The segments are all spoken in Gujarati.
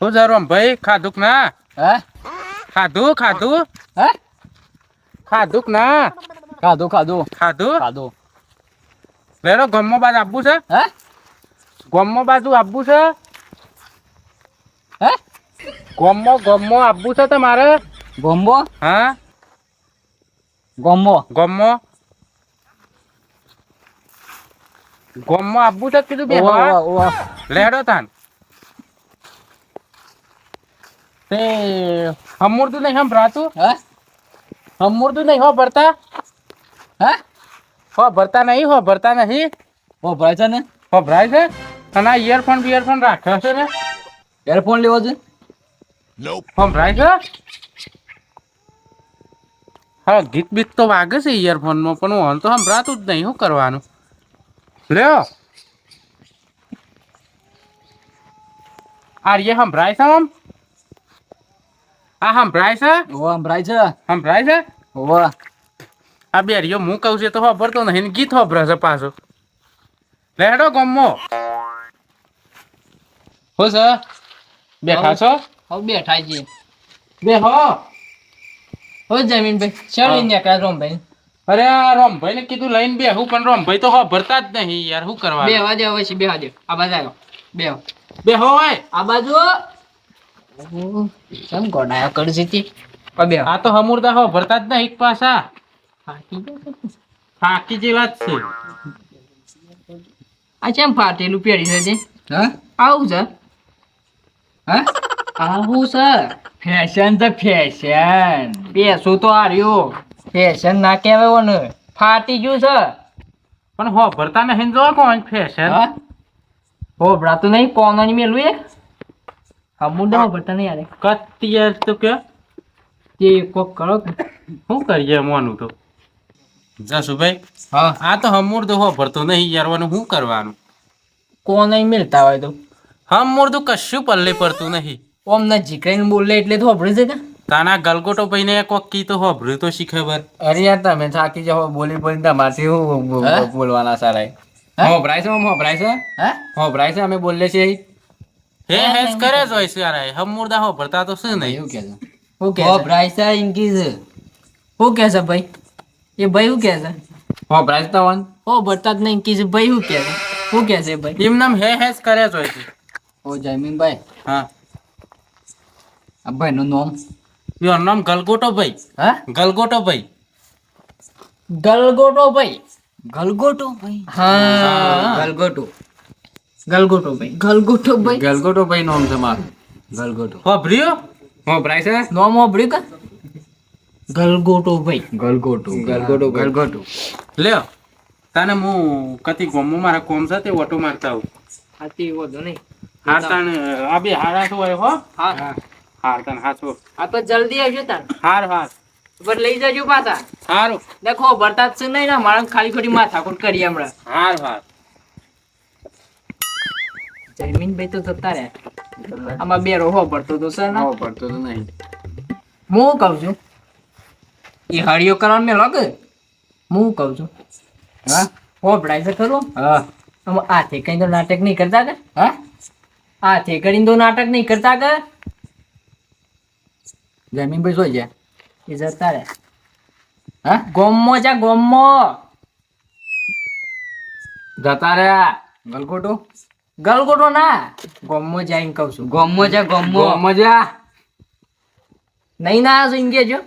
હું જરમ ભાઈ? ખાધુક ના? હે? ખાધું ખાધું? હે? ખાધુક ના? ખાધું ખાધું. ખાધું? ખાધું. લેડો ગમો બાજુ આપવું છે? હે? ગમો બાજુ આપવું છે? હે? ગમો ગમો આપવું છે તમારે? ગોમ્બો હા? ગોમ્બો ગમો? ગમો આપવું છે કીધું બે લેડો તાન. તે હમુરતું નહીં સંભળાતું હે હમુરતું નહીં હો ભરતા હે હો ભરતા નહીં હો ભરતા નહીં ઓ ભરાય છે ને હો ભરાય છે અને આ ઇયરફોન બિયરફોન રાખ્યો છે ને એરફોન લેવો છે હો ભરાય છે હા ગીત બીત તો વાગે છે ઇયરફોનમાં પણ હું તો સંભળાતું જ નહીં શું કરવાનું લ્યો આર્ય સંભળાય છે આમ આ સંભળાય છે? ઓ સંભળાય છે? સંભળાય છે? ઓ આ બે રહ્યો હું કહું છે તો વાપરતો નહીં ગીત વાપરે છે પાછો. લેડો ગમો. હો સર બેઠા છો? હવે બેઠા છીએ બે હો. હો જમીનભાઈ ચાલો નીકળ્યા રોમભાઈ. અરે આ રોમભાઈ ને કીધું લઈને બેહું પણ રોમભાઈ તો ખબરતા જ નહીં યાર શું કરવા બે વાજે હવે છે બે વાજે આ બાજુ આવ્યો બે બે હો હોય આ બાજુ કેમ ગોડાયા કરી તે. પબે આ તો હમુરદા હો ભરતા જ ના એક પાસા ફાકી જેવા જ છે. આ કેમ ફાટેલું પહેરી છે હે? આવું છે? હે? આવું છે? ફેશન તો ફેશન. પેસું તો હાર્યું ફેશન ના કહેવાય ને ફાટી ગયું છે. પણ હો ભરતા ને જો કોણ ફેશન? હા? હો ભરાતું નહીં કોનો મેલું એ? હો. ભરતા નહીં યાર. કત્તિયર તો કે. તે કોક કરો. શું કરીએ મોનું તો? જસુભાઈ હા. આ તો હમુરદો હો ભરતો નહીં યાર વાનું શું કરવાનું? કોને મિલતા હોય તો? હમુરદું કશું પલ્લે પડતું નહીં. ઓમ ના જીકરીને બોલે એટલે તો હોભળે છે કે? તાના ગલગોટો ભાઈને કોક કી તો હોભર્યું તો શીખે બર અરે યાર તમે થાકી જાઓ બોલી બોલી તમારથી હું બોલવાના સારા? હોભરાય છે હોભરાય છે? હે? હોભરાય છે અમે બોલીએ છીએ? હે હેસ કરે જ હોય છે યાર હમુરદા હો ભરતા તો શું નહીં એવું કે છે હું કે છે હોભરાય છે ઇન્કી છે હું કે છે ભાઈ એ ભાઈ હું કે છે હોભરાય છે તવન ઓ ભરતા જ નહીં કીધું ભાઈ હું કે છે હું કે છે ભાઈ એમ નામ હે હેસ કરે જ હોય છે ઓ જયમીનભાઈ હા આ ભાઈનું નામ એનું નામ ગલગોટો ભાઈ હા ગલગોટો ભાઈ ગલગોટો ભાઈ ગલગોટો ભાઈ હા ગલગોટો ગલગોટો ભાઈ ગલગોટો ભાઈ ગલગોટો ભાઈ નામ છે મારું. ગલગોટો. હોભર્યું? હોભરાય છે? નામ હોભળ્યું કે? ગલગોટો. ભાઈ ગલગોટો. ગલગોટો. ગલગોટો લ્યો તને હું કતી ગોમો મારા કોમ છે તે ઓટો મારતા આવું. હાથી વધુ નહીં. હાર તાણ આ બે હારા હોય હો. હા. હાર તાણ હાચો આ તો જલ્દી આવજો તાર. હાર હાર. ઉપર લઈ જજો પાછા. હારું. દેખો ભરતા જ નહીં ને મારા ખાલી ખોટી માથાકૂટ કરી હમણાં. હાર હાર. જયમીનભાઈ તો જતા રહ્યા. આમાં બે રોહો પડતો તો સર ને. પડતો તો નહીં. હું કહું છું? એ હળિયો કરવા મેં લગ હું કહું છું? હા? હોભળાય છે ખરું? હા. આ હાથે કઈ તો નાટક નહીં કરતા કે? હા? હાથે કરીને તો નાટક નહીં કરતા કે? જમીનભાઈ શું છે એ જતા રહ્યા. હા? ગોમો જા ગોમો જતા રહ્યા. ગલગોટો? ગલગોટો ના. ગોમો જઈને કહું છું. ગોમો જા ગોમો મજા નહીં ના આવ્યો એમ કેજો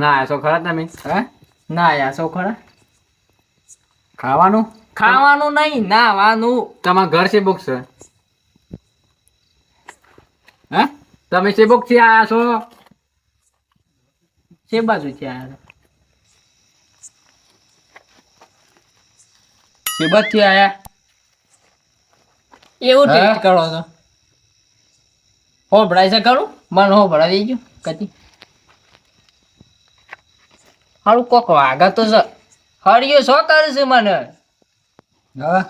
ના આવ્યો ખરા તમે? હા? ના આયા છો ખરા. ખાવાનું? ખાવાનું નહીં નાવાનું. તમારા ઘર છે બુક છે? હા? તમે છે બુકથી આયા છો? છે બાજુ છે. આ સિબતથી આયા? એવું હા? ટેસ્ટ કરો છો હોભળાય છે ખરું? મને હોભળાવી દેજો કદી. હારું કોક વાગા તો છે હરિયો શો કરે છે મને? હા?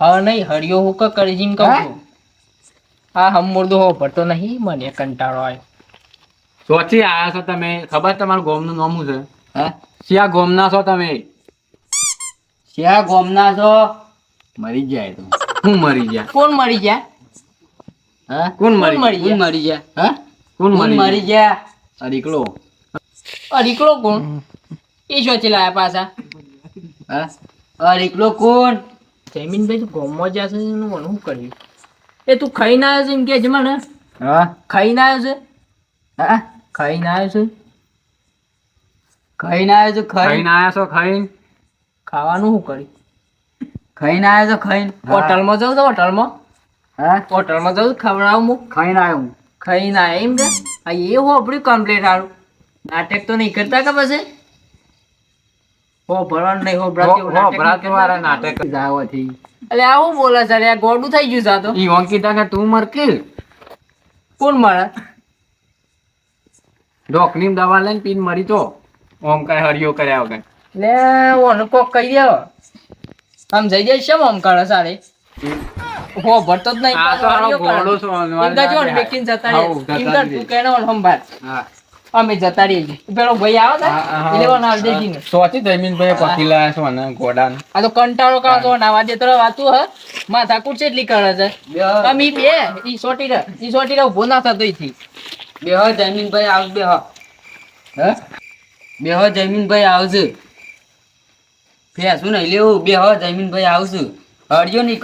હા નહીં હરિયો હું ક કરી જીમ કહું હે? છું. હા હો હોભળતો નહીં મને કંટાળો આવ્યો સોચી આયા છો તમે? ખબર તમારું ગોમનું નામ શું છે? હા? શિયા ગોમના છો તમે? શિયા ગોમના છો? મરી જાય તો. હું મરી ગયા? કોણ મરી ગયા? હા? કોણ મરી મરી કોણ મરી ગયા? હા? કોણ કોણ મરી મરી ગયા? અરીકલો અરીકલો કોણ? એ શોથી લાયા પાછા? હા? અરીકલો કોણ? જમીનભાઈ તું ગોમમાં એનું મને શું કર્યું. એ તું ખાઈને આવ્યો છે એમ કે છે મને? હા? ખાઈને આવ્યો છે? હા? ખાઈને આવ્યો છે? ખાઈને આવ્યો છો ખાઈને આવ્યા છો ખાઈને ખાવાનું શું કર્યું? ખાઈને આવ્યો છો ખાઈને. હોટલમાં જાઉં તો હોટલમાં. હા? હોટલમાં જાઉં ખવડાવું હું. ખાઈને આવ્યો હું. ખાઈને આવ્યો એમ કે? આ એ હોપડ્યું કમ્પ્લીટ સારું નાટક તો નહીં કરતા કે પછી? હો ભરવાનું નહીં હો વાળા નાટક. જાવથી. એટલે આવું બોલે છે? આ ગોડું થઈ ગયું સાતો તો. ઈ અંકિતા કે તું મર કે? કોણ મળે ડોકની દવા લઈને પીન મરી તો. ઓમ કઈ હરિયો કર્યા વગર. લે ઓને કોક કહી દેવો આમ જઈ જાય શેમ આમ કરે સારે? હો ભરતો જ નહીં આ તો હારો હળિયો છો, કે જો બેકિન જતા રહે. રહે. તું કેનો સંભાળ. હા. અમે જતા રહીએ. પેલો ભાઈ આવે છે એ લેવાનો આવી ને. સોચી જમીનભાઈ પકી લાયા છો ને ગોડાન આ તો કંટાળો કાં તો ના વાજે તો વાતું હ. માથાકૂટ એટલી કરે છે. તમે ઈ બે ઈ સોટી રે ઈ સોટી રે ઊભો ના થતો ઈથી બેહો જમીનભાઈ આવ બે હ? બેહો જમીનભાઈ આવશે ફેસું નહીં લેવું બેહો જમીનભાઈ આવશું. હળજો નહીં.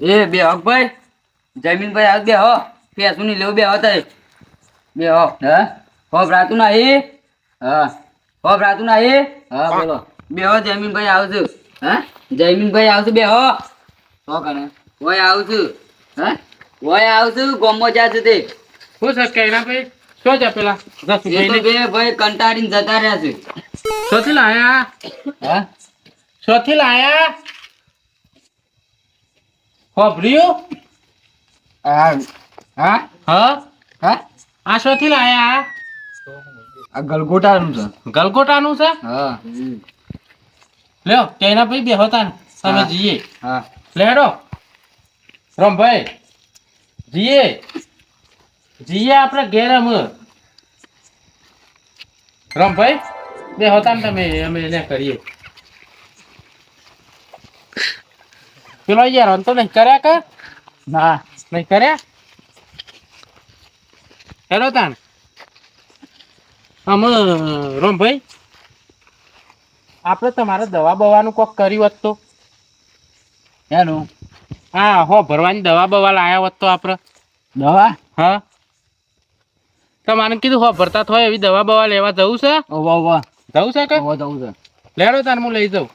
એ બેહો ભાઈ. જમીનભાઈ આવ બેહો ફેસું નહીં લેવું બેહો તારે. બેહો હા. હો? ભરાતું નહીં? હા. હો ભરાતું નહીં? હા બોલો. બેહો જમીનભાઈ આવશું. હે? જમીનભાઈ આવશું બે હો. હો કને. હોય આવશું. હે? હોય આવશું ગોમો જાશું તે. શું છે કઈના ભાઈ? શું છે પેલા? બે ભાઈ કંટાળીને જતા રહ્યા છે. શોથી લાયા? હે? શોથી લાયા? હોભર્યું? આ હા? હા? હા? આ શોથી લાયા? આ ગલગોટાનું છે. ગલગોટાનું છે? હા. લ્યો તેના ભાઈ બે હતા તમે હા. જઈએ. હા. લેડો. રમભાઈ જીએ જીએ આપણે ઘેર અમે. રમભાઈ બે હતા ને તમે અમે એને કરીએ. પેલો યાર અંતો નહીં કર્યા કે? ના નહીં કર્યા? હેલો તાન. અમે રમભાઈ આપણે તમારે દવા બવાનું કોક કર્યું હોત તો? એનું? હા હો ભરવાની દવા બવા લાયા હોત તો આપણે. દવા? હા. તમારે કીધું હો ભરતા થાય એવી દવા બવા લેવા જવું છે? ઓવા ઓવા જવું છે કે? ઓવા જવું છે. લેડો તાર હું લઈ જાઉં.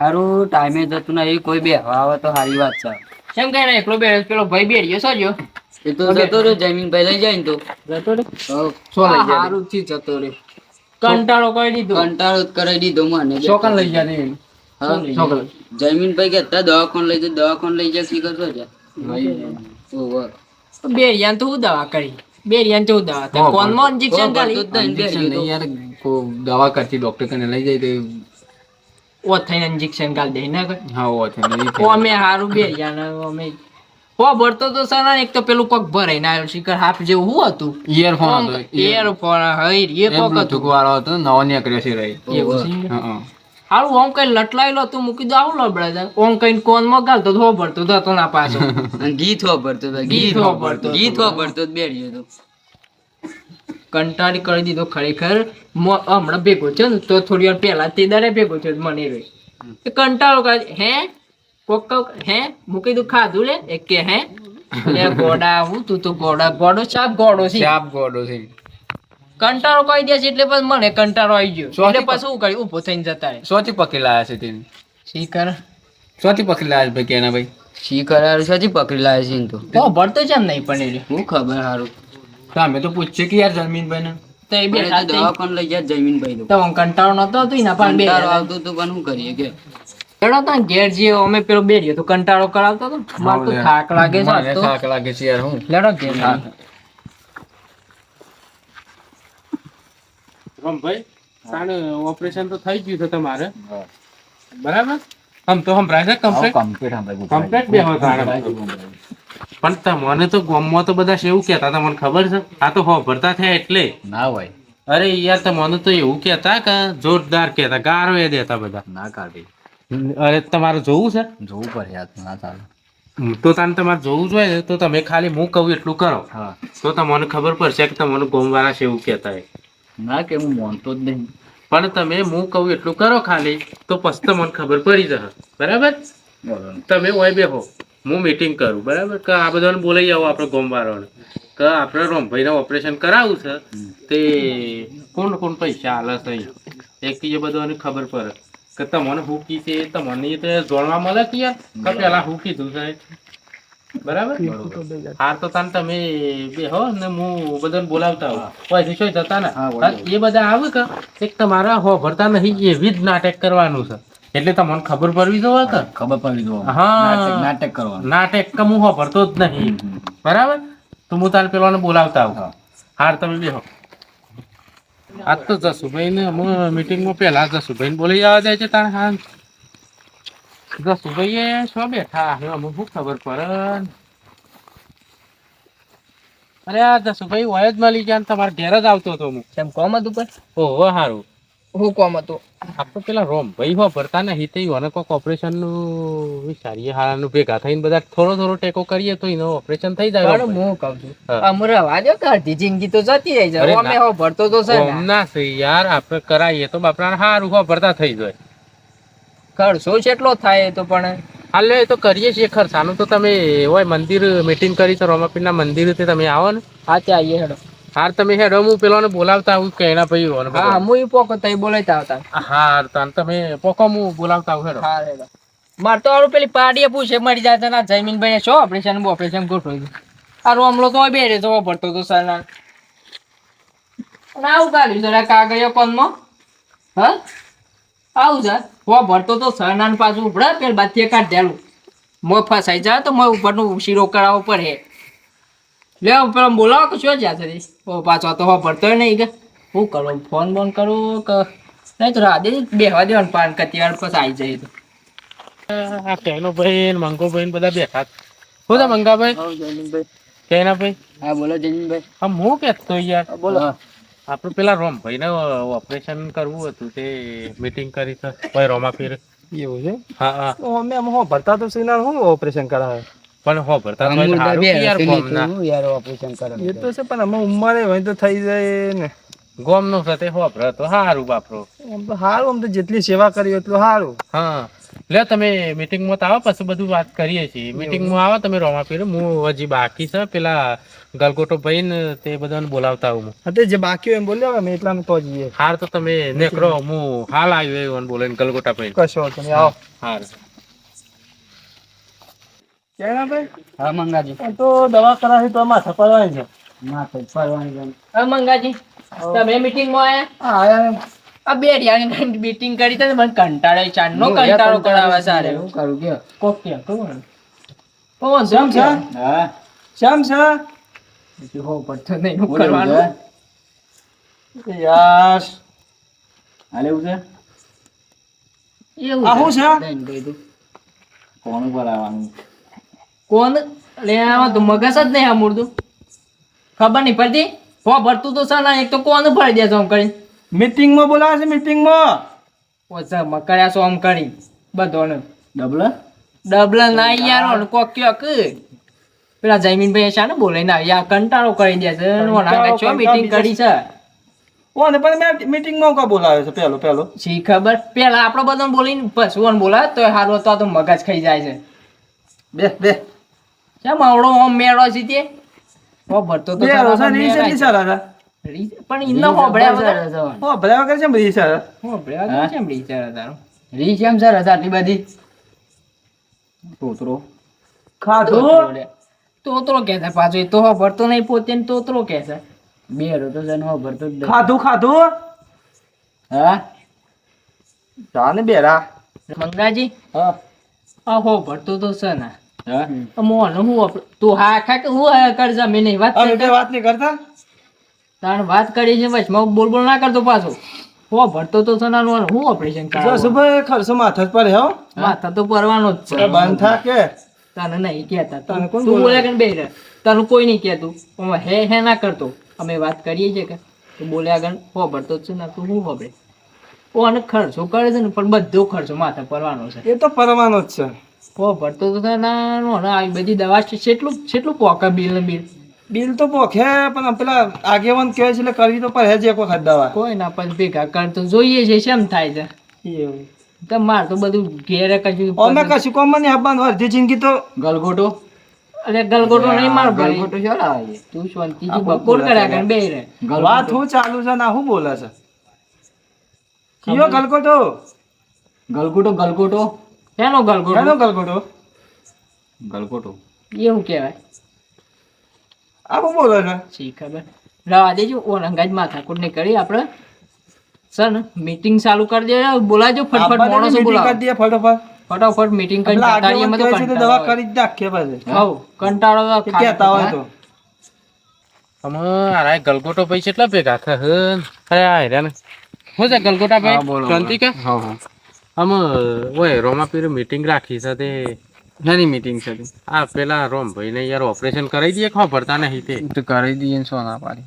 સારું ટાઈમે જતું નહીં કોઈ બેહવા આવે તો સારી વાત છે. કેમ કે એકલો બે પેલો ભાઈ બેઠ્યો સોજો એ તો જતો રહ્યો જમીનભાઈ લઈ જાય ને તો. જતો રે હવ. લઈ જાય. હારું થી જતો રે કંટાળો કરી દીધો. કંટાળો કરી દીધો મને. ચોકન લઈ જાય ને હા? જમીન ભાઈ કે અત્યારે દવાખાને લઈ જાય દવાખાને લઈ જાય શી કરતો છે. બેરિયાન તો હું દવા કરી બેરિયાન તો હું દવા તે કોનમાં ઇન્જેક્શન યાર. દવા કરતી ડોક્ટર કને લઈ જાય તો ઓ થઈને ઇન્જેક્શન ગાલ દે ના હા ઓ ઓ અમે હારું બેરિયાન અમે હો ભરતો તો સર એક તો પેલું પગ ભરાઈ ના શિખર હાફ જેવું હું હતું? ઇયરફોન હતો હઈ એ કોક હતું. વાળો હતો નવો નીકળ્યો છે રહી. એવું છે? હા હા. હારું ઓમ કઈ લટલાયેલો તું મૂકી દો આવું લબડા ઓમ કઈ કોનમાં ગાલ તો ધો ભરતો તો ના પાછો. ગીત વાપરતો હતો ગીત ગીત ભરતો. ગીત વાપરતો જ બેઠ્યો હતો. કંટાળી કરી દીધો ખરેખર. મો- હમણાં ભેગો છે ને તો થોડી વાર પહેલા તે દાડે ભેગો થયો તો મને રે એ કંટાળો કરે હે? કોક કોક હે? મૂકી દઉં ખાધું લે? એક કે હે? લે ગોડા હું તું તો ગોડા ગોડો સાપ ગોડો છે. ચાપ ગોડો છે. કંટાળો કહી દે છે એટલે પછી મને કંટાળો આવી ગયો. એટલે પછી શું કર્યું ઊભો થઈને જતા રહે. સોથી પકડી લાયા છે તેને. શીખર. સોથી પકડી લાયા ભાઈ કેના ભાઈ? શીખર કરાર સોથી પકડી લાયા છે ને તો. તો ભરતો જ એમ નહીં પણ એ હું ખબર હારું. તો અમે તો પૂછીએ કે યાર જમીનભાઈ ને તો એ બે દવાખાને લઈ જાય જમીન ભાઈ તો કંટાળો નતો હતો એના પણ બે આવતો તો પણ શું કરીએ કે. એડો તો ઘેર જે અમે પેલો બેરીયો તો કંટાળો કરાવતો તો. મારે તો થાક લાગે છે થાક લાગે છે યાર હું. લેડો ઘેર. રમભાઈ ઓપરેશન તો થઈ ગયું છે તમારે. બરાબર? આમ તો સંભળાય છે કમ્પ્લીટ કમ્પ્લીટ બે પણ તમને તો ગામમાં તો બધા એવું કહેતા હતા મને ખબર છે. આ તો ભરતા થયા એટલે. ના હોય. અરે યાર તમને તો એવું કહેતા કે જોરદાર કહેતા ગારો એ દેતા બધા. ના કાઢી. અરે તમારે જોવું છે? જોવું પડે યાર ના ચાલે. તો તાને તમારે જોવું જોઈએ તો તમે ખાલી હું કહું એટલું કરો. હા. તો તમને ખબર પડશે કે તમને ગોમવાળા છે એવું કહેતા હોય. ના કે હું માનતો જ નહીં. પણ તમે હું કહું એટલું કરો ખાલી તો પછી મને ખબર પડી જશે. બરાબર? તમે ઓય બેહો. હું મીટિંગ કરું બરાબર? કે આ બધાને બોલાવી આવો આપણે ગોમવાળાને કે આપણે રોમભાઈને ઓપરેશન કરાવવું છે તે કોણ કોણ પૈસા હાલે છે એક એ બધાને ખબર પડે. કે તમને હું કી છે તમને તો જોડવા મળે કે યાર? કે પેલા હું કીધું છે? બરાબર? હાર તો તાન તમે બેહો ને હું બધાને બોલાવતા આવું. કોઈ શું જતા ને. એ બધા આવે કે એક તમારા હો ભરતા નહીં એવી જ નાટક કરવાનું છે. એટલે તમને ખબર પડવી જોવે કે. ખબર પડવી જોવે હા. નાટક નાટક કરવાનું. નાટક કે હું હો ભરતો જ નહીં. બરાબર? તો હું તારે પેલાને બોલાવતા આવું. હા. હાર તમે બેહો આજ તો જસુભાઈ ને અમે મીટિંગમાં પહેલા જસુભાઈ બોલી જવા દે છે તારે હા જસુભાઈ શું બેઠા? હવે અમને શું ખબર પડે અરે આ જસુભાઈ હોય જ મળી ગયા તમારે ઘેર જ આવતો હતો હું. કેમ કોમ હતું પર ઓહો સારું હું કોમ હતું. આપણે પેલા રોમ ભાઈ હો ભરતા ને હિતે અને કોઈક ઓપરેશનનું વિચારીએ હારાનું ભેગા થઈને બધા થોડો થોડો ટેકો કરીએ તો એનો ઓપરેશન થઈ જાય પણ હું કહું છું અમારા વાજો રવા દો કે અડધી જિંદગી તો જતી રહી છે અમે હો ભરતો તો છે ના. છે યાર આપણે કરાવીએ તો બાપરા સારું હો ભરતા થઈ જાય. ખર્ચો જેટલો થાય તો પણ? હાલે તો કરીએ છીએ ખર્ચાનું તો તમે હોય મંદિર મીટિંગ કરી તો રોમાપીરના મંદિર તે તમે આવો ને. હા ત્યાં આવીએ હેડો. હાર તમે હેડો હું પેલોને બોલાવતા હું કે એના ભાઈ રોને હા હું પોકો તઈ બોલાવતા આવતા. હાર તાન તમે પોકો હું બોલાવતા આવું હેડો. હા હેડો. માર તો હારું પેલી પાડીએ પૂછે મરી જાય છે ના જયમીનભાઈ છો ઓપરેશન ઓપરેશન ગોઠવી આ રોમલો તો બે રે તો ભરતો તો સરના ના આવું કાઢ્યું જરા કાગળિયો કોનમાં હા? આવું છે. હો ભરતો તો સરના પાછું ઉપડે પેલ બાથી કાઢ દેલું મો ફસાઈ જાય તો મોં ઉપરનું શીરો કરાવવો પડે. લે પેલો બોલાવો કે શું જ્યાં સુધી ઓ પાછો તો હો ભરતો નહીં કે. શું કરું? ફોન બોન કરું કે નહીં તો રાધે બેહવા દેવાનું પાન કતી વાર પછી આવી જાય તો. આ કેનો ભાઈ મંગો ભાઈ બધા બેઠા છે. મંગા ભાઈ મંગાભાઈ? કેના ભાઈ? હા બોલો જમીનભાઈ. હા હું કેતો યાર? બોલો. આપણે પેલા રોમ ભાઈને ઓપરેશન કરવું હતું તે મીટિંગ કરી છે ભાઈ રોમાપીર એવું છે? હા હા. તો અમે આમ હો ભરતા તો સિગ્નલ હું ઓપરેશન કરાવે? પણ હો ભરતા તો યાર સારું ના યાર ગોમના? એ તો છે પણ અમે ઉંમરે હોય તો થઈ જાય ને. ગોમ નો સાથે હો ભરતો તો સારું બાપરો. એમ તો સારું આમ તો જેટલી સેવા કરી એટલું હારું. હા. લે તમે મીટિંગમાં તો આવો પછી બધું વાત કરીએ છીએ. મીટિંગમાં આવો તમે રોમાપીર હું હજી બાકી છે. પેલા ગલગોટો ભાઈ ને તે બધાને બોલાવતા આવું હું. જે બાકી હોય એમ બોલ્યો અમે એટલા તો જઈએ હાર તો તમે નેકરો હું હાલ આવ્યો એવું બોલે ગલગોટા ભાઈ. કશો તમે આવો. હાર. ભાઈ? હા મંગાજી. તો દવા કરાવી તો માથા પડવાની છે. માથે ફરવાની છે. હા મંગાજી. તમે મીટિંગમાં આયા? હા આયા આ બે રિયાની બીટિંગ કરી તો મને કંટાળો નો કંટાળો કરાવે સારે. હું કરું કે કોક કે કોણ પવન શ્યામ છે હા. શ્યામ છે બીજું હો પડતો નહીં હું કરવાનું? યાર. હાલે ઉજે એવું આ છે. કોણ ઉપર આવવાનું? કોણ? લે આમાં તો મગજ જ નહીં આમૂળતું ખબર નહીં પડતી? હો ભરતું તો છે ને એક તો કોણ ભરી દે છે આમ કરી મીટિંગમાં બોલાવે છે મીટિંગમાં ઓછા મકર્યા છો આમ કરી. બધોને. ડબલ ડબલ ના યાર ઓને કોક કયો કે. પેલા જયમીનભાઈ શાને બોલાઈને આવ્યા. કંટાળો કરી દે છે. ઓના છો મીટિંગ કરી છે? કોને પણ મેં મીટિંગમાં કા બોલાવે છે? પેલો પેલો. શી ખબર? પેલા આપણો બધા બોલીને પછી ઓન બોલાવે તો હારો તો તો મગજ ખાઈ જાય છે. બે બે. કેમ આવડો ઓમ મેળો છે તે? હો ભરતો તો સારા છે. સારા હતા રીત- પણ ઇન્નો હોભળ્યા વગર? હો વગર છે બધી સારા હોભળ્યા વગર કેમ વિચારે તારું? રીચ એમ સર હતા આટલી બધી? તોતરો. ખાધું? તોતરો કે છે પાછો તો હો નહીં પોતે તોતરો કે છે. બે રોતો છે ને હો ભરતો જ નહીં. ખાધું ખાધું? હા? જાને બેરા. મંગાજી? હા. આ હો ભરતો તો છે ને. હા? મોન હું તું હા ખા કે હું કરજા મેં નહીં વાત વાત નહીં કરતા? તાણ વાત કરી છે વચમાં બોલ બોલ ના કરતો પાછો. હો ભરતો તો છે ને હું ઓપરેશન કરાવું સુભાઈ ખર્ચો માથા જ પડે હો? માથા તો પરવાનો જ છે. બંધ થા કે? તને નહીં કહેતા તને કોણ તું બોલાવે? બોલે કે બે તને કોઈ નહીં કહેતું. પણ હે હે ના કરતો. અમે વાત કરીએ છીએ કે તું બોલે આગળ. હો ભરતો છે ના તું હું ખબર? ઓ અને ખર્ચો કરે છે ને પણ બધો ખર્ચો માથે પરવાનો છે. એ તો પરવાનો જ છે. હો ભરતો તો ને આવી બધી દવા છે કેટલું કેટલું પોકા બિલ ને બિલ. બિલ તો પોખે પણ પેલા આગેવાન કહે છે એટલે કરવી તો પડે જ એક વખત દવા. કોઈ ના પણ ભેગા કર તો જોઈએ છે શેમ થાય છે? એવું. તમાર તો બધું ઘેરે કશું અમે કશું કોમ નહીં આપવાનું અડધી જિંદગી તો ગલગોટો? અરે ગલગોટો નહીં માર ગલગોટો શું તું શાંતિથી બકોર કર્યા કર બે રે. વાત હું ચાલુ છે ના હું બોલે છે? કયો ગલકોટો ગલગોટો? ગલગોટો કેનો ગલગોટો? એનો ગલગોટો? ગલગોટો. એવું કહેવાય. આ બોલે છે શી ખબર. રવા દેજો. ઓરંગાજ માથાકૂટ ને કરી આપણે સર મીટિંગ ચાલુ કરી દે બોલાજો ફટફટ માણસો બોલાવો. કરી દે ફટાફટ. ફટાફટ મીટિંગ કરી પેલા તાતાળીયામાં આગેવાન તો કહે છે તો દવા કંટાળો કરી જ નાખીએ પછી. આવે. કંટાળો કેતા હોય તો. અમે અરે ગલગોટો ભાઈ કેટલા ભેગા? થયા અરે આ હેરાન. શું છે ગલગોટા ભાઈ શાંતિ હા હા. અમે ઓય રોમા પીર મીટિંગ રાખી છે તે નાની મીટિંગ છે આ પેલા રોમ ભાઈ ને યાર ઓપરેશન કરાવી દઈએ ખો ભરતા નહીં તે? તો કરી દઈએ ને સોના પાડી.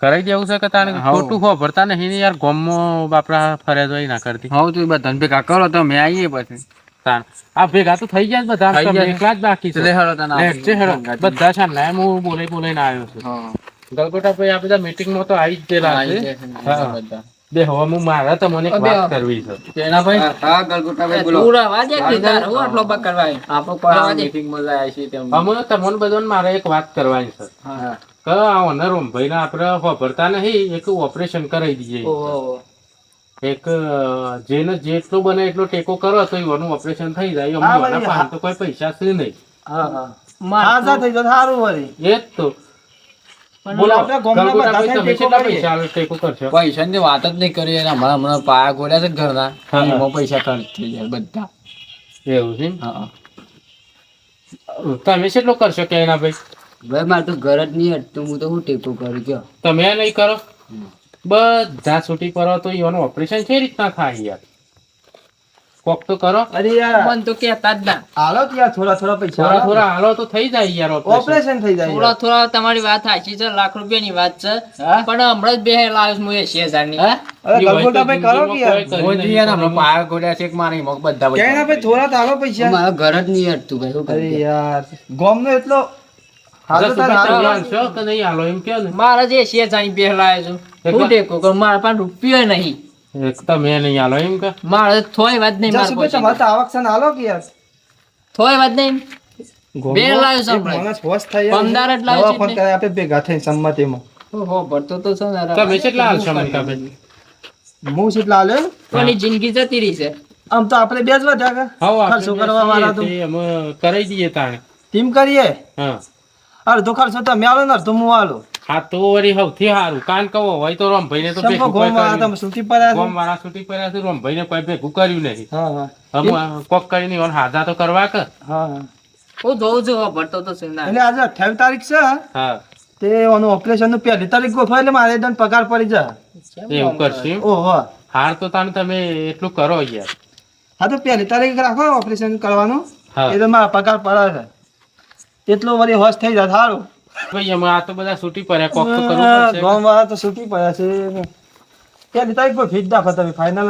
કરાવી દેવું છે કે તારે ખોટું ખો ભરતા નહીં યાર ગોમમાં બાપરા ફરિયાદ હોય ના કરતી. હા તું બધા ભેગા કરો તો મેં આવીએ પછી. તાણ આ ભેગા તો થઈ ગયા બધા એકલા જ બાકી છે. હેડો તને. બધા છે ને હું બોલાઈ બોલાઈને આવ્યો છું. ગલગોટા ભાઈ આ બધા મીટિંગમાં તો આવી જ ગયેલા છે હા. બધા. બે હવે હું મારા તમને વાત કરવી છે. એના ભાઈ? હા ગલગોટાભાઈ બોલો. પૂરા વાજે કીધા હું આટલો બક કરવા. આપો કોઈ રવા દે. જાય છે તેમ. અમે તમને બધાને મારે એક વાત કરવાની છે. હા કે આ ઓનર ભાઈ આપણે વાપરતા નહીં એક ઓપરેશન કરાવી દઈએ. એક જેને જેટલો બને એટલો ટેકો કરો તો એનું ઓપરેશન થઈ જાય. અમને પાંચ તો કોઈ પૈસા છે નહીં. હા હા. મારા થઈ જાય સારું વળી એ જ તો. પૈસા આલો ટેકો કરશો પૈસાની વાત જ નહીં કરી એના હમણાં હમણાં પાયા ગોળ્યા છે ઘરના એમાં પૈસા ખર્ચ થઈ જાય બધા. એવું છે હા તમે કેટલો કરશો કે એના ભાઈ? ભાઈ મારે તો ઘર જ નહીં હટતું હું તો હું ટેકો કરું કયો? તમે આ નહીં કરો? બધા છૂટી કરો તો એનું ઓપરેશન કઈ રીતના થાય યાર? કોક તો કરો. અરે યાર. મન તો કેતા જ ના. હાલો તો યાર થોડા થોડા પૈસા થોડા થોડા હાલો તો થઈ જાય યાર ઓપરેશન થઈ જાય થોડા થોડા તમારી વાત સાચી છે લાખ રૂપિયાની વાત છે. પણ હમણાં જ બે લાવ્યો છું હું એસી હજારની. હા? અરે ગલગોટા ભાઈ કરો કે યાર. મોદી યાર હમણાં પાયા ગોળ્યા છે કે મારે એમાં બધા ક્યાંય ના ભાઈ થોડા તો હાલો પૈસા. મારા ઘર જ રૂપિયા ને. છું. મારા પાસે રૂપિયો નહીં. એક તમે નહીં આલો એમ કે. મારે થોય વાત નહીં દસ કોઈ તમારે તો આવક સન આલો કે યાર. થોય વાત નહીં. બે લાવ્યો છું માણસ હોશ થાય યાર. પમદાર જ લાવ્યો છે ફોન કરે આપણે ભેગા થઈને સંમતિમાં. ઓહો ભરતો તો છે ને તમે કેટલા હાલશો મંકાભાઈ હું કેટલા હાલ્યો પણ જિંદગી જતી રહી છે? આમ તો આપણે બે જ વધ્યા કે ખર્ચો કરવા વાળા તો. તે અમે કરાઈ દઈએ તાણે. ટીમ કરીએ? હા. અડધો ખર્ચો તમે આલો ને અડધો હું આલો. હા તો વળી સૌથી સારું. કાન કહો હોય તો રોમભાઈ ને તો છૂટી પડ્યા છો? વાળા છૂટી પડ્યા છે રોમભાઈ ને કોઈ ભેગું કર્યું નહીં. હા હા. અમે કોક કરીને હાજા તો કરવા કે? હા હા. હું જોઉં છું ભરતો તો એટલે આજે અઠ્યાવીસ તારીખ છે? હા. તે ઓનું ઓપરેશનનું પહેલી તારીખ ગોઠવાય એટલે મારે દંડ પગાર પડી જાય. એવું કરશે ઓહો. હાર તો તાને તમે એટલું કરો યાર. હા તો પહેલી તારીખ રાખો ઓપરેશન કરવાનું. એટલે મારા પગાર પડે છે. એટલો વળી હોશ થઈ જાય સારું ભાઈ અમે આ તો બધા છૂટી પડ્યા કોક તો કરવું પડશે. ગામ વાળા તો છૂટી પડ્યા છે. પહેલી તારીખ પર ફીટ દાખો તમે ફાઇનલ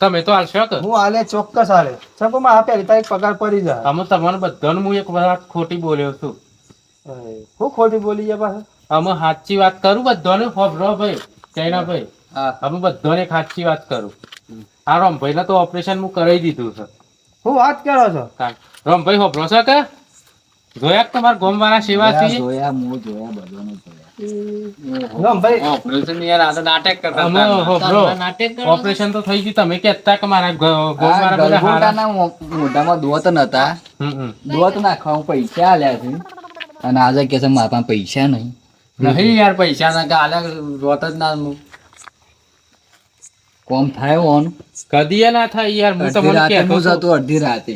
તમે તો હાલશો કે? હું હાલે ચોક્કસ હાલે. સપો માં આ પહેલી તારીખ પગાર પડી જાય. અમે તમારે બધાને હું એક વાત ખોટી બોલ્યો છું. હું ખોટી બોલી ગયા પાછા? અમે સાચી વાત કરું બધાને? ફોફરો ભાઈ ચૈના ભાઈ. હા. અમે બધાને એક સાચી વાત કરું. આ રમભાઈ ને તો ઓપરેશન હું કરાવી દીધું છે. હું વાત કરો છો. રમભાઈ હોભરો છો કે? જોયા તમાર ગોમવાના ગોમ વાળા સેવા થી જોયા મો જોયા બધાને જોયા. ભાઈ. ઓપરેશન યાર આ તો નાટક કરતા અમે હતા. હોભરો તારા નાટક ઓપરેશન તો થઈ ગયું. તમે કેતા કે મારા બધા હારા. મોઢામાં દોત નતા. નાખવા પૈસા આલ્યા છે. અને આજે કે છે મારા પાસે પૈસા નહીં. નહીં યાર પૈસા ના કાલે રોત જ ના કોમ થાય ઓન? કદી ના થાય યાર હું તમને કહેતો હતો. અડધી રાતે.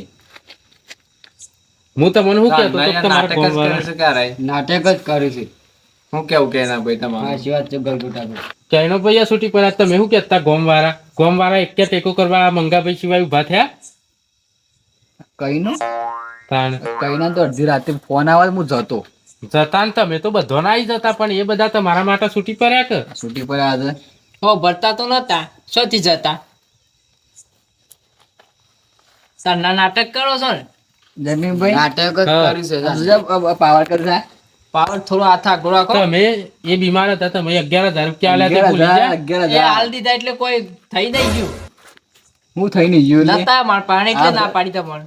હું તમને શું કહેતો તો નાટક જ કરે છે ક્યારે નાટક જ કર્યું છે. હું કેવું કે ના ભાઈ તમારે? સાચી વાત છે ગલગોટા ભાઈ ક્યાંયનો ભાઈ આ છૂટી પડ્યા તમે શું કહેતા ગોમ વાળા ગોમ વાળા એક ટેકો કરવા મંગાભાઈ સિવાય ઊભા થયા? કઈ નો તાણ. કઈના તો અડધી રાતે ફોન આવે હું જતો. જતા ને તમે તો બધો ના આવી જતા પણ એ બધા તમારા માટે છૂટી પડ્યા કે? છૂટી પડ્યા છે. હો ભરતા તો નતા શોથી જતા. તારના નાટક કરો છો ને? જમીનભાઈ નાટક કર્યું છે પાવર કર્યું પાવર થોડો હાથ આગળ રાખો. તમે એ બીમાર હતા તમે અગિયાર હજાર રૂપિયા આલ્યા તે ભૂલી એ હજાર. દીધા એટલે કોઈ થઈ નહીં ગયું. હું થઈ નહીં ગયું નતા માર પાણી એટલે ના પાડી તમને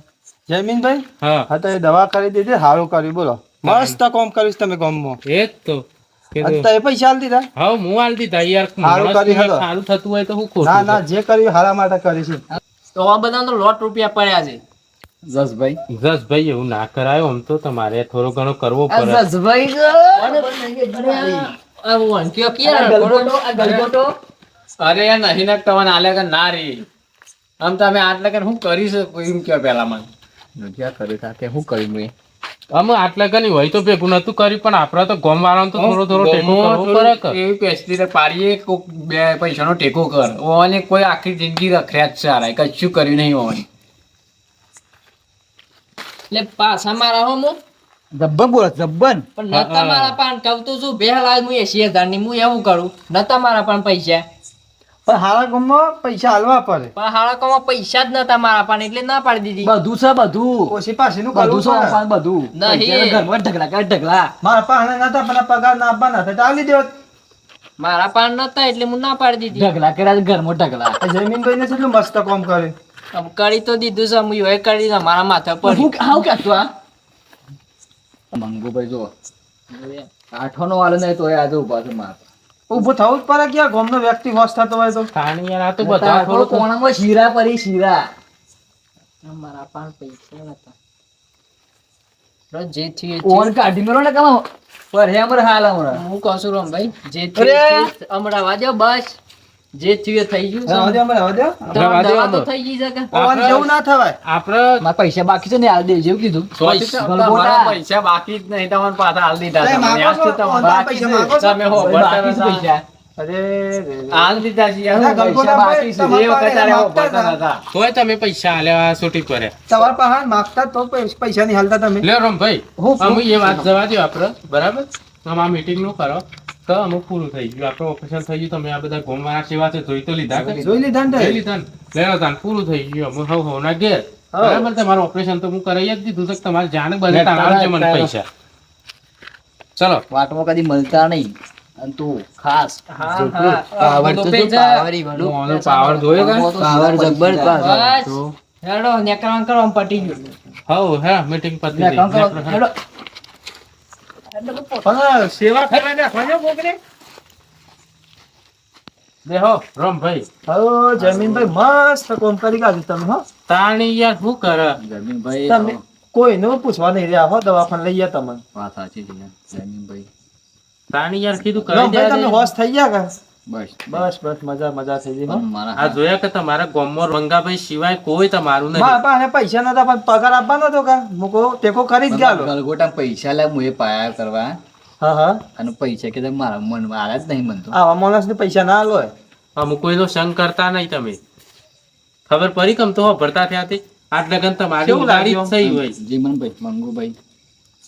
જયમીનભાઈ હા. હા તો એ દવા કરી દીધી સારું કર્યું બોલો. મસ્ત કોમ કરીશ તમે કોમ એ જ તો. અત્યારે પૈસા આલી દીધા? હા હું આલ દીધા યાર સારું સારું થતું હોય તો હું ના ખોટું ના જે કર્યું હારા માટે કરીશ તો આ બધા તો લોટ રૂપિયા પડ્યા છે. જસભાઈ? જસભાઈ એવું ના કરાયો આમ તો તમારે થોડો ઘણો કરવો આ પડે. જસભાઈ? અરે યાર નહીં નાખ તમને આલે કે ના રે. આમ તમે આટલા કે હું કરી શકું એમ કયો પેલા મને? ક્યાં કર્યું તા કે હું કર્યું મેં અમે આટલા કની હોય તો ભેગું નતું કર્યું પણ આપડે તો ગોમ વાળાને તો થોડો થોડો ટેકો કરવો પડે કે? એવી પેસ્ટી પાડીએ કોક બે પૈસાનો ટેકો કર. ઓને કોઈ આખી જિંદગી રખડ્યા જ સારા કશું કર્યું નહીં ઓને. એટલે પાછા મારા હો હું જબ્બન બોલો જબ્બન પણ નતા મારા પાન કહું તો શું બે લાખ હું એસી હજારની હું એવું કરું. નતા મારા પાન પૈસા. પણ હારા ગામમાં પૈસા હાલવા પડે. પણ હાળાકોમાં પૈસા જ નતા મારા પાન એટલે ના પાડી દીધી. બધું છે બધું. ઓછી પાસેનું બધું છે પણ બધું. નહીં. ઘરમાં ઢગલા કરે ઢગલા. મારા પાસે નતા પણ પગાર ના આપવાના હતા તો આલી દેવો. મારા પાન નતા એટલે હું ના પાડી દીધી. ઢગલા કર્યા છે ઘરમાં ઢગલા. જમીન ભાઈ ને કેટલું મસ્ત કામ હવે કરી તો દીધું છે હું એ કરી દીધું મારા માથે પર હું હાવ કહેતો આ મંગુભાઈ જો આઠો નો વાળો નહીં તો આજે ઊભા છે માર. ઊભો થવું જ પડે કે આ ગામનો વ્યક્તિ હોશ થતો હોય તો. ખાણી યાર આ તો બધા થોડો તો- કોણામાં શીરા પડી શીરા. મારા પાન પૈસા નતા. જે એ કાઢી ને કામ. પર હે અમર હાલ હમણાં. હું કહું છું રમભાઈ જે થયું એ હમણાં વાજો બસ. જે થયું થઈ ગયું છે. થઈ ગઈ જેવું ના થવાય. આપડે પૈસા બાકી છે ને હાલ દેજો એવું કીધું. પૈસા બાકી જ નહીં તમારે પાછા હાલ દીધા પૈસા તમે હો પૈસા. બાકી ભાઈ, તમે પૈસા આલ્યા છૂટી પડે તમારા પાસે માગતા તો પૈસા ની હાલતા તમે. લે રમભાઈ હું- એ વાત જવા દો આપડે બરાબર? તમે આ મીટિંગનું કરો. તો અમુક પૂરું થઈ ગયું. આપણું ઓપરેશન થઈ ગયું તમે આ બધા ગોમ સેવા છે જોઈ તો લીધા જોઈ લીધા ને જોઈ લીધા ને. લેલો તાન પૂરું થઈ ગયું. અમે હવ હવ ના ઘેર બરાબર તમારું ઓપરેશન તો હું કરાવી જ દીધું છે તમારે જાણ બને આવજો મને પૈસા. ચલો. વાટમાં કદી મળતા નહીં. અને તું ખાસ. પાવર તો પાવર પાવર જોયો પાવર હેડો નેકરાણ કરો પટી ગયું. હવ હે મીટિંગ પતી ગઈ. હેડો. સેવા રમભાઈ. જમીનભાઈ મસ્ત કોમ કરી કાઢ્યું તમે હો. તાણી યાર શું કરે? જમીનભાઈ તમે કોઈનું પૂછવા નહીં રહ્યા હો દવાખાને લઈ ગયા તમે. વાત સાચી છે જમીનભાઈ. તાણી યાર કીધું કરી તમે હોશ થઈ ગયા કા? બસ. બસ બસ મજા મજા થઈ ગઈ આ જોયા કે તમારા ગામમાં મંગાભાઈ સિવાય કોઈ તમારું નહીં નહીં અને પૈસા નતા પણ પગાર આપવાનો હતો કા? મૂકો ટેકો કરી જ ગયા ગલગોટા પૈસા લે હું એ પાયા કરવા. હા હા. અને પૈસા કે મારા મન મારા જ નહીં મનતો આવા માણસને પૈસા ના આલો હોય અમુક કોઈનો સંગ કરતા નહીં તમે. ખબર પડી કમ તો ભરતા ત્યાંથી આટ લગન તમારી ઉડાડી થઈ હોય. જીમનભાઈ મંગુભાઈ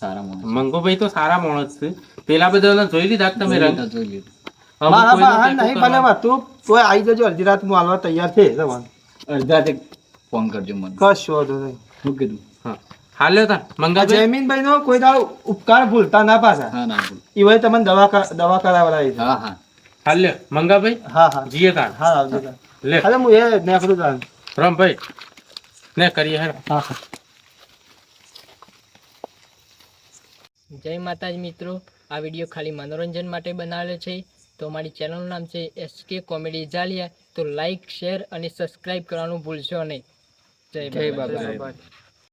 સારા માણસ. મંગુભાઈ તો સારા માણસ છે. પેલા બધા જોઈ લીધા તમે રંગ? જોઈ લીધું. મારા બહાર નહીં આવી જજો અડધી રાત હું હાલવા તૈયાર છે તમારે અડધાથી ફોન કરજો મને. કશો વાંધો નહીં. શું કીધું? હા. હાલ્યો તા આ જયમીનભાઈ નો કોઈ દાડો ઉપકાર ભૂલતા ના પાછા. હા ના બોલ. ઈ વય તમને દવા દવા હા હા. હાલ્યો મંગાભાઈ હા હા. જીએ તાણ હા આવજો તાન. લે. અરે હું એ નેકળું તાન. રમભાઈ ને કરીએ હે. હા હા. જય માતાજી મિત્રો આ વીડિયો ખાલી મનોરંજન માટે બનાવેલો છે. તો અમારી ચેનલનું નામ છે એસકે કોમેડી જાલિયા તો લાઈક શેર અને સબસ્ક્રાઇબ કરવાનું ભૂલશો નહીં. જય બાબા.